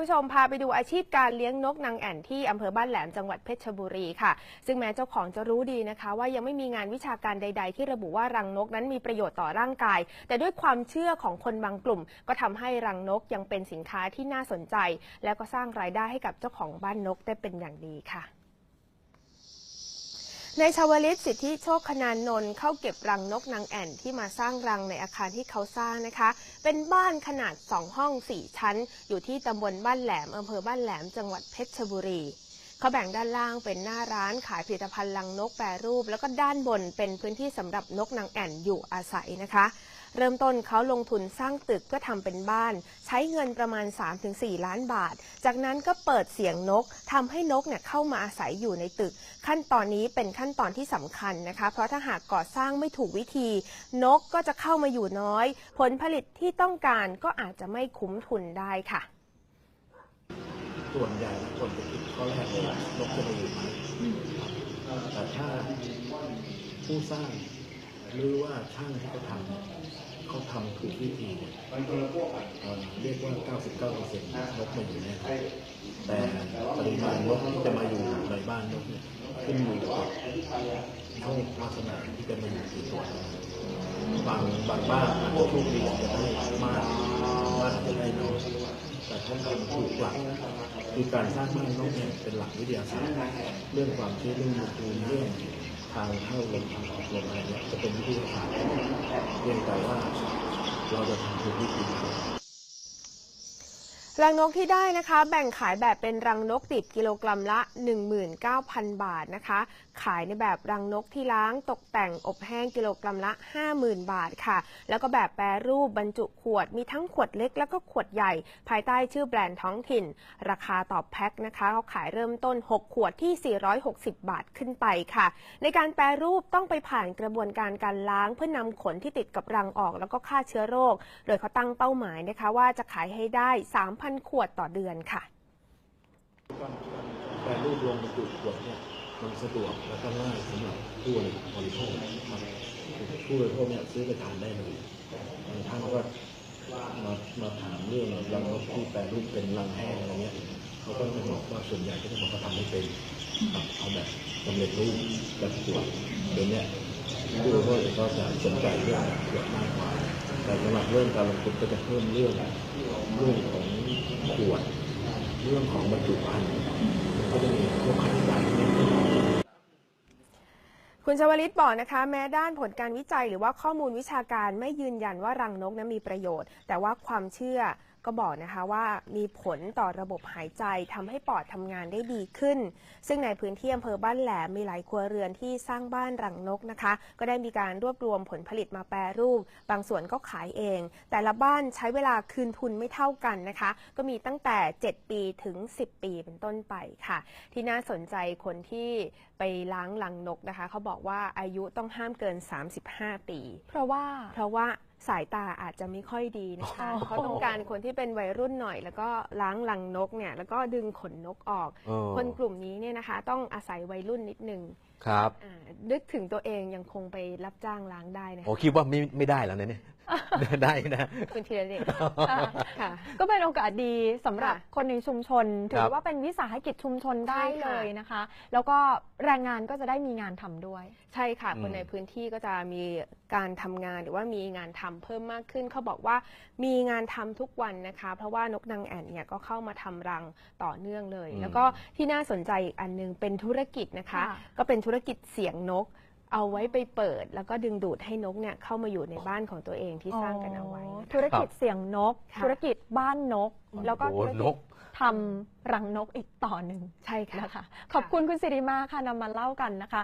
ผู้ชมพาไปดูอาชีพการเลี้ยงนกนางแอ่นที่อำเภอบ้านแหลมจังหวัดเพชรบุรีค่ะ ซึ่งแม้เจ้าของจะรู้ดีนะคะ ว่ายังไม่มีงานวิชาการใด ๆ ที่ระบุว่ารังนกนั้นมีประโยชน์ต่อร่างกาย แต่ด้วยความเชื่อของคนบางกลุ่ม ก็ทำให้รังนกยังเป็นสินค้าที่น่าสนใจ และก็สร้างรายได้ให้กับเจ้าของบ้านนกได้เป็นอย่างดีค่ะ ในชาวลิตสิทธิโชคคณานนท์เข้าเก็บรังนกนางแอ่นที่มาสร้างรังในอาคารที่เขาสร้างนะคะ เป็นบ้านขนาด 2 ห้อง 4 ชั้น อยู่ที่ตำบลบ้านแหลมอำเภอบ้านแหลมจังหวัดเพชรบุรีเขาแบ่งด้านล่างเป็นหน้าร้านขายผลิตภัณฑ์รังนกแปรรูป แล้วก็ด้านบนเป็นพื้นที่สำหรับนกนางแอ่นอยู่อาศัยนะคะ เริ่มต้นเขาลงทุนสร้างตึกเพื่อทำเป็นบ้าน ใช้เงินประมาณ 3-4 ล้านบาท จากนั้นก็เปิดเสียงนกทำให้นกเนี่ยเข้ามาอาศัยอยู่ในตึก ขั้นตอนนี้เป็นขั้นตอนที่สำคัญนะคะ เพราะถ้าหากก่อสร้างไม่ถูกวิธี นกก็จะเข้ามาอยู่น้อย ผลผลิตที่ต้องการก็อาจจะไม่คุ้มทุนได้ค่ะส่วนใหญ่คนจะคิดเขาแรกว่านกจะมาอยู่ไหมแต่ถ้าผู้สร้าง หรือว่าช่างที่เขาทำเขาทำถูกวิธีเนี่ยเอ่อเรียกว่า 99%นกมาอยู่แน่แต่ปริมาณนกที่จะมาอยู่ในบ้านนกเนี่ยขึ้นอยู่กับโชควาสนาที่จะมาอยู่กี่ตัวบางบางบ้านอาจจะโชคดีจะได้มากบ้านอาจะได้น้อยแต่ถ้าทำถูกหลักคือการสร้างบ้านนกเนี่ยเป็นหลักวิทยาศาสตร์ เรื่องความเชื่อเรื่องอุณหภูมิเรื่องทางเข้าลมทางออกลมอะไรเนี่ยจะ เป็นวิทยาศาสตร์เพียงแต่ว่าเราจะทำถูกวิธี รังนกที่ได้นะคะ แบ่งขายแบบเป็นรังนกดิบกิโลกรัมละ 19,000 บาทนะคะ ขายในแบบรังนกที่ล้างตกแต่งอบแห้งกิโลกรัมละ 50,000 บาทค่ะ แล้วก็แบบแปรรูปบรรจุขวดมีทั้งขวดเล็กแล้วก็ขวดใหญ่ ภายใต้ชื่อแบรนด์ท้องถิ่น ราคาต่อแพ็คนะคะเขาขายเริ่มต้น 6 ขวดที่ 460 บาทขึ้นไปค่ะ ในการแปรรูปต้องไปผ่านกระบวนการการล้างเพื่อนำขนที่ติดกับรังออก แล้วก็ฆ่าเชื้อโรค โดยเขาตั้งเป้าหมายนะคะว่าจะขายให้ได้ 3,000ขวดต่อเดือนค่ะแปรรูปลงบรรจุขวดเนี่ยมันสะดวกและก็ง่ายสำหรับผู้บริโภคครับผู้บริโภคเนี่ยซื้อไปทานได้เลยบางท่านก็มามาถามเรื่องรังนกที่แปรรูปเป็นรังแห้งอะไรเงี้ยเขาก็จะบอกว่าส่วนใหญ่ก็จะบอกว่าทำไม่เป็นเอาแบบสำเร็จรูปแบบขวดเดี๋ยวเนี้ยผู้บริโภคก็จะสนใจเรื่องขวดมากกว่า แต่สำหรับเรื่องการลงทุนก็จะเพิ่มเรื่องเรื่องของ ขวด เรื่องของบรรจุภัณฑ์ก็จะมีพวกค่าใช้จ่ายที่ไม่ได้คุณชวลิตบอกนะคะ แม้ด้านผลการวิจัยหรือว่าข้อมูลวิชาการไม่ยืนยันว่ารังนกนั้นมีประโยชน์ แต่ว่าความเชื่อ ก็บอกนะคะว่ามีผลต่อระบบหายใจทำให้ปอดทำงานได้ดีขึ้น ซึ่งในพื้นที่อำเภอบ้านแหลมมีหลายครัวเรือนที่สร้างบ้านรังนกนะคะ ก็ได้มีการรวบรวมผลผลิตมาแปรรูป บางส่วนก็ขายเอง แต่ละบ้านใช้เวลาคืนทุนไม่เท่ากันนะคะ ก็มีตั้งแต่ 7 ปีถึง 10 ปีเป็นต้นไปค่ะ ที่น่าสนใจคนที่ไปล้างลังนกนะคะ เขาบอกว่าอายุต้องห้ามเกิน 35 ปี เพราะว่าเพราะว่า สายตาอาจจะไม่ค่อยดีนะคะอ๋อเขาต้องการคนที่เป็นวัยรุ่นหน่อย แล้วก็ล้างลังนกเนี่ยแล้วก็ดึงขนนกออกเออคนกลุ่มนี้เนี่ยนะคะ ต้องอาศัยวัยรุ่นนิดนึงครับอ่านึกถึงตัวเองยังคงไปรับจ้างล้างได้นะโอ้คะคิดว่าไม่ไม่ได้แล้วนะเนี่ย ได้นะคุณธีรเดชค่ะค่ะก็เป็นโอกาสดีสำหรับค่ะคนในชุมชน ถืครัอบว่าเป็นวิสาหกิจชุมชนได้ใช่ค่ะเลยนะคะ แล้วก็แรงงานก็จะได้มีงานทำด้วย ใช่ค่ะอืมคนในพื้นที่ก็จะมีการทำงานหรือว่ามีงานทำเพิ่มมากขึ้น เขาบอกว่ามีงานทำทุกวันนะคะ เพราะว่านกนางแอ่นเนี่ยก็เข้ามาทำรังต่อเนื่องเลยอืมแล้วก็ที่น่าสนใจอีกอันหนึงเป็นธุรกิจนะคะค่ะก็เป็นธุรกิจเสียงนก เอาไว้ไปเปิด แล้วก็ดึงดูดให้นกเนี่ยเข้ามาอยู่ในบ้านของตัวเองที่สร้างกันเอาไว้อ๋อนะคะธุรกิจเสียงนกค่ะธุรกิจบ้านนก แล้วก็โอ้ธุรนกิจกทำรังนกอีกต่อหนึ่งใช่ค่ะนะคะขอบคุณคุณสิริมาค่ะนำมาเล่ากันนะคะ